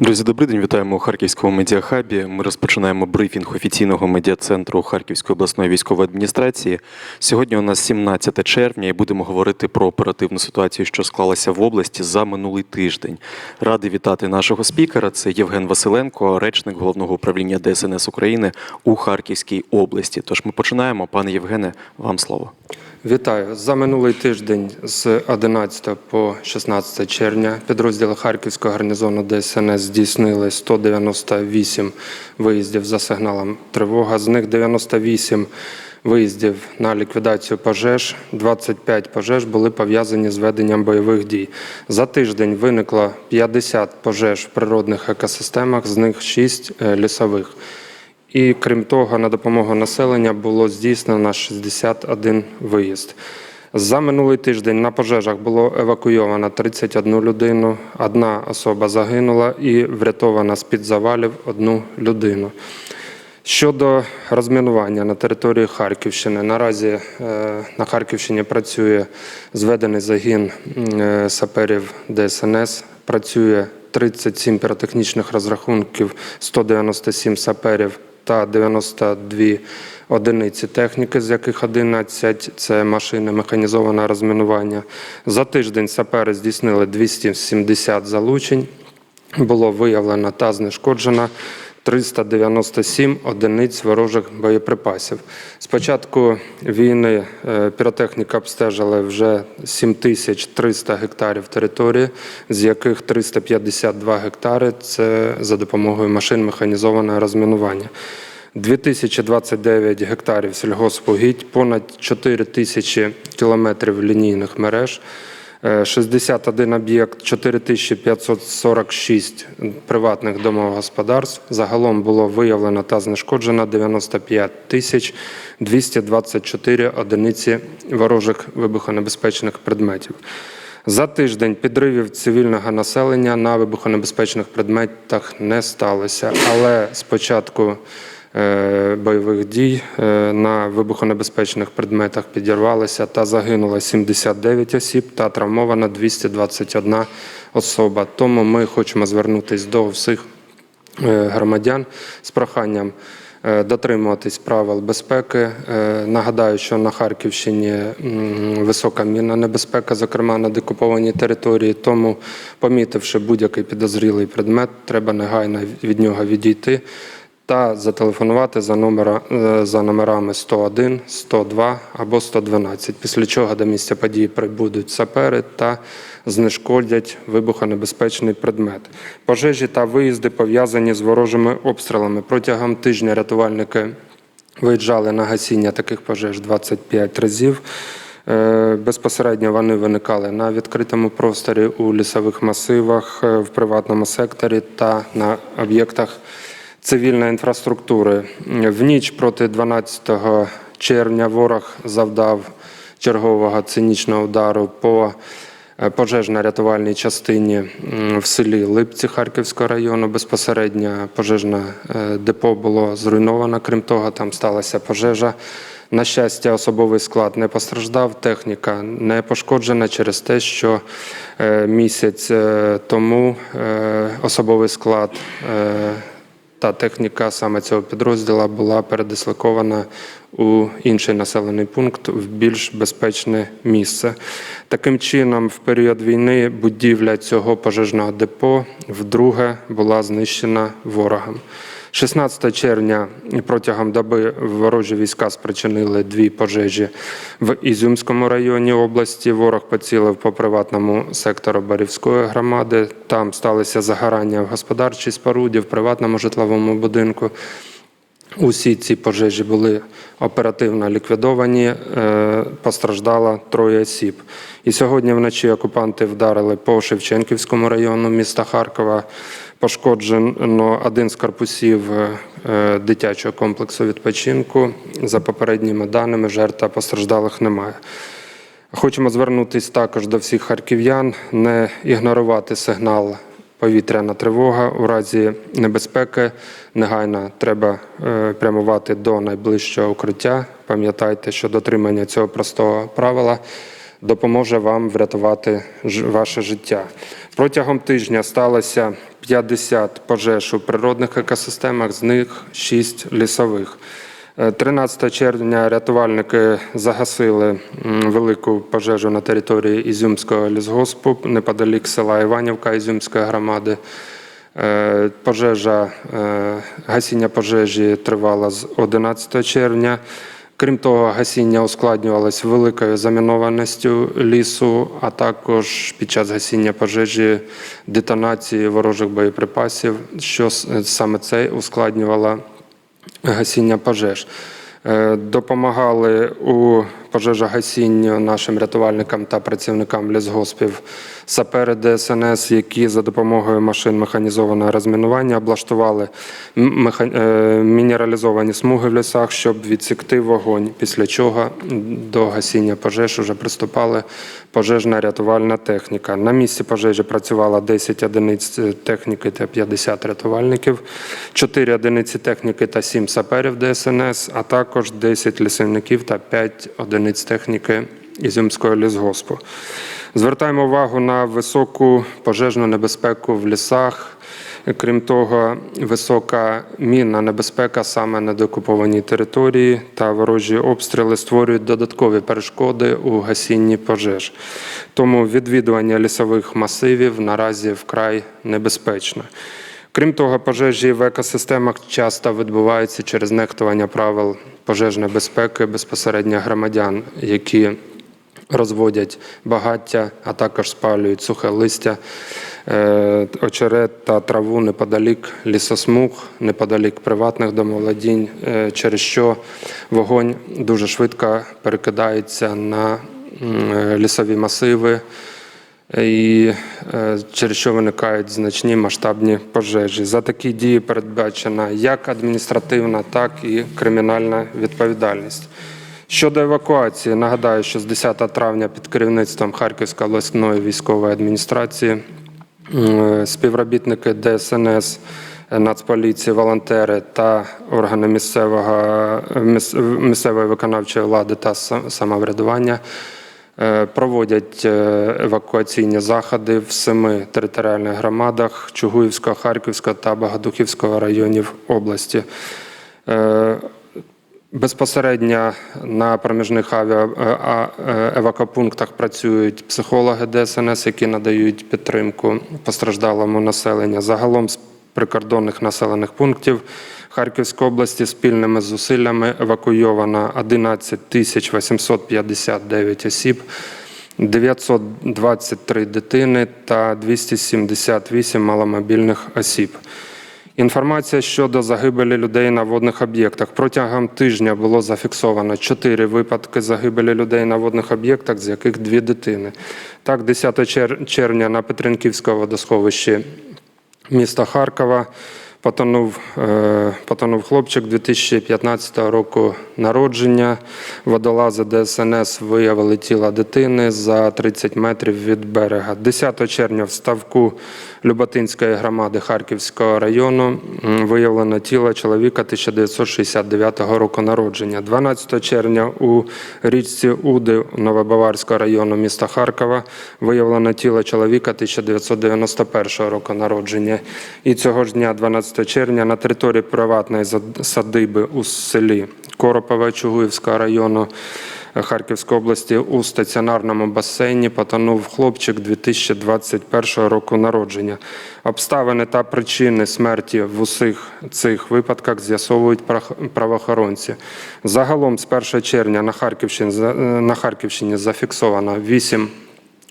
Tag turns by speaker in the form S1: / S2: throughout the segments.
S1: Друзі, добрий день. Вітаємо у Харківському медіахабі. Ми розпочинаємо брифінг офіційного медіа-центру Харківської обласної військової адміністрації. Сьогодні у нас 17 червня і будемо говорити про оперативну ситуацію, що склалася в області за минулий тиждень. Радий вітати нашого спікера. Це Євген Василенко, речник головного управління ДСНС України у Харківській області. Тож ми починаємо. Пане Євгене, вам слово.
S2: Вітаю за минулий тиждень з 11 по 16 червня підрозділи Харківського гарнізону ДСНС здійснили 198 виїздів за сигналом тривога. З них 98 виїздів на ліквідацію пожеж, 25 пожеж були пов'язані з веденням бойових дій. За тиждень виникло 50 пожеж в природних екосистемах, з них 6 лісових. І крім того, на допомогу населення було здійснено 61 виїзд. За минулий тиждень на пожежах було евакуйовано 31 людину, одна особа загинула і врятована з-під завалів одну людину. Щодо розмінування на території Харківщини, наразі е, на Харківщині працює зведений загін е, саперів ДСНС, працює 37 піротехнічних розрахунків, 197 саперів та 92 одиниці техніки, з яких 11 – це машини механізоване розмінування. За тиждень сапери здійснили 270 залучень, було виявлено та знешкоджено 397 одиниць ворожих боєприпасів. З початку війни е, піротехніка обстежила вже 7300 гектарів території, з яких 352 гектари – це за допомогою машин механізованого розмінування. 2029 гектарів сільгоспугідь, понад 4 тисячі кілометрів лінійних мереж, 61 об'єкт, 4546 приватних домогосподарств. Загалом було виявлено та знешкоджено 95 тисяч 224 одиниці ворожих вибухонебезпечних предметів. За тиждень підривів цивільного населення на вибухонебезпечних предметах не сталося, але спочатку е, бойових дій е, на вибухонебезпечних предметах підірвалося та загинуло 79 осіб та травмовано 221 особа. Тому ми хочемо звернутися до всіх е, громадян з проханням е, дотримуватись правил безпеки. Е, Нагадаю, що на Харківщині висока мінна небезпека, зокрема на декупованій території. Тому, помітивши будь-який підозрілий предмет, треба негайно від нього відійти та зателефонувати за, номера, е, за номерами 101, 102 або 112, після чого до місця події прибудуть сапери та знешкодять вибухонебезпечний предмет. Пожежі та виїзди пов'язані з ворожими обстрілами. Протягом тижня рятувальники виїжджали на гасіння таких пожеж 25 разів. Е, Безпосередньо вони виникали на відкритому просторі у лісових масивах, е, в приватному секторі та на об'єктах цивільної інфраструктури. В ніч проти 12 червня ворог завдав чергового цинічного удару по е, пожежно-рятувальній частині в селі Липці Харківського району. Безпосередньо пожежне е, депо було зруйновано. Крім того, там сталася пожежа. На щастя, особовий склад не постраждав, техніка не пошкоджена через те, що е, місяць тому особовий склад та техніка саме цього підрозділу була передислокована у інший населений пункт в більш безпечне місце. Таким чином, в період війни будівля цього пожежного депо вдруге була знищена ворогом. 16 червня протягом доби ворожі війська спричинили дві пожежі в Ізюмському районі області. Ворог поцілив по приватному сектору Барівської громади. Там сталися загорання в господарчій споруді, в приватному житловому будинку. Усі ці пожежі були оперативно ліквідовані, е, постраждало троє осіб. І сьогодні вночі окупанти вдарили по Шевченківському району міста Харкова. Пошкоджено один з корпусів е, дитячого комплексу відпочинку. За попередніми даними, жертв та постраждалих немає. Хочемо звернутися також до всіх харків'ян, не ігнорувати сигнал повітряна тривога. У разі небезпеки негайно треба е, прямувати до найближчого укриття. Пам'ятайте, що дотримання цього простого правила допоможе вам врятувати ж- ваше життя. Протягом тижня сталося 50 пожеж у природних екосистемах, з них 6 лісових. Е, 13 червня рятувальники загасили велику пожежу на території Ізюмського лісгоспу неподалік села Іванівка Ізюмської громади. Е, Пожежа, е, гасіння пожежі тривало з 11 червня. Крім того, гасіння ускладнювалось великою замінованістю лісу, а також під час гасіння пожежі детонації ворожих боєприпасів, що саме це ускладнювало гасіння пожеж. Е, Допомагали у пожежогасінню нашим рятувальникам та працівникам лісгоспів сапери ДСНС, які за допомогою машин механізованого розмінування облаштували е, мінералізовані смуги в лісах, щоб відсікти вогонь. Після чого до гасіння пожеж вже приступали пожежна рятувальна техніка. На місці пожежі працювало 10 одиниць техніки та 50 рятувальників, 4 одиниці техніки та 7 саперів ДСНС, а також 10 лісівників та 5 одиниць техніки Ізюмського лісгоспу. Звертаємо увагу на високу пожежну небезпеку в лісах. Крім того, висока мінна небезпека саме на деокупованій території та ворожі обстріли створюють додаткові перешкоди у гасінні пожеж. Тому відвідування лісових масивів наразі вкрай небезпечно. Крім того, пожежі в екосистемах часто відбуваються через нехтування правил пожежної безпеки безпосередньо громадян, які розводять багаття, а також спалюють сухе листя, е, очерет та траву неподалік лісосмуг, неподалік приватних домоволодінь, е, через що вогонь дуже швидко перекидається на е, лісові масиви. І е, через що виникають значні масштабні пожежі. За такі дії передбачена як адміністративна, так і кримінальна відповідальність. Щодо евакуації, нагадаю, що з 10 травня під керівництвом Харківської обласної військової адміністрації співробітники ДСНС, Нацполіції, волонтери та органи місцевого, місцевої виконавчої влади та самоврядування е, проводять е, евакуаційні заходи в семи територіальних громадах Чугуївського, Харківського та Богодухівського районів області. Е, Безпосередньо на проміжних е, е, евакопунктах працюють психологи ДСНС, які надають підтримку постраждалому населенню. Загалом з прикордонних населених пунктів Харківської області спільними зусиллями евакуйовано 11 тисяч 859 осіб, 923 дитини та 278 маломобільних осіб. Інформація щодо загибелі людей на водних об'єктах. Протягом тижня було зафіксовано 4 випадки загибелі людей на водних об'єктах, з яких дві дитини. Так, 10 червня на Петренківському водосховищі міста Харкова потонув, е, потонув хлопчик 2015 року народження. Водолази ДСНС виявили тіло дитини за 30 метрів від берега. 10 червня в ставку Люботинської громади Харківського району виявлено тіло чоловіка 1969 року народження. 12 червня у річці Уди Новобаварського району міста Харкова виявлено тіло чоловіка 1991 року народження. І цього ж дня, 12 червня, на території приватної садиби у селі Коропове Чугуївського району Харківської області у стаціонарному басейні потонув хлопчик 2021 року народження. Обставини та причини смерті в усіх цих випадках з'ясовують правоохоронці. Загалом з 1 червня на Харківщині, на Харківщині зафіксовано 8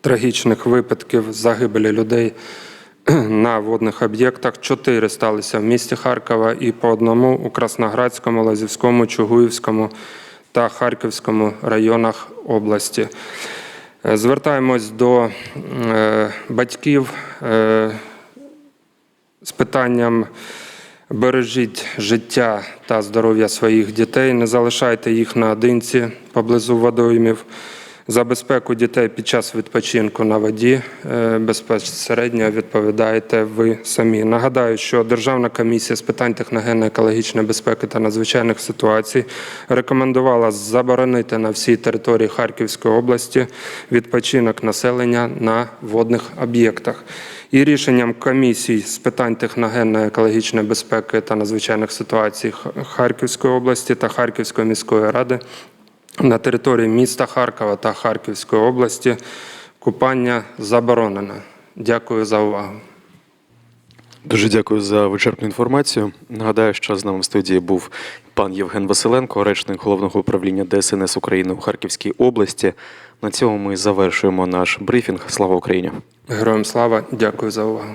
S2: трагічних випадків загибелі людей на водних об'єктах. Чотири сталися в місті Харкова і по одному у Красноградському, Лазівському, Чугуївському та Харківському районах області. Е, Звертаємось до е, батьків е, з питанням бережіть життя та здоров'я своїх дітей, не залишайте їх наодинці поблизу водоймів. За безпеку дітей під час відпочинку на воді е, безпосередньо відповідаєте ви самі. Нагадаю, що Державна комісія з питань техногенно-екологічної безпеки та надзвичайних ситуацій рекомендувала заборонити на всій території Харківської області відпочинок населення на водних об'єктах. І рішенням комісій з питань техногенно-екологічної безпеки та надзвичайних ситуацій Харківської області та Харківської міської ради на території міста Харкова та Харківської області купання заборонено. Дякую за увагу.
S1: Дуже дякую за вичерпну інформацію. Нагадаю, що з нами в студії був пан Євген Василенко, речник головного управління ДСНС України у Харківській області. На цьому ми завершуємо наш брифінг. Слава Україні!
S2: Героям слава, дякую за увагу.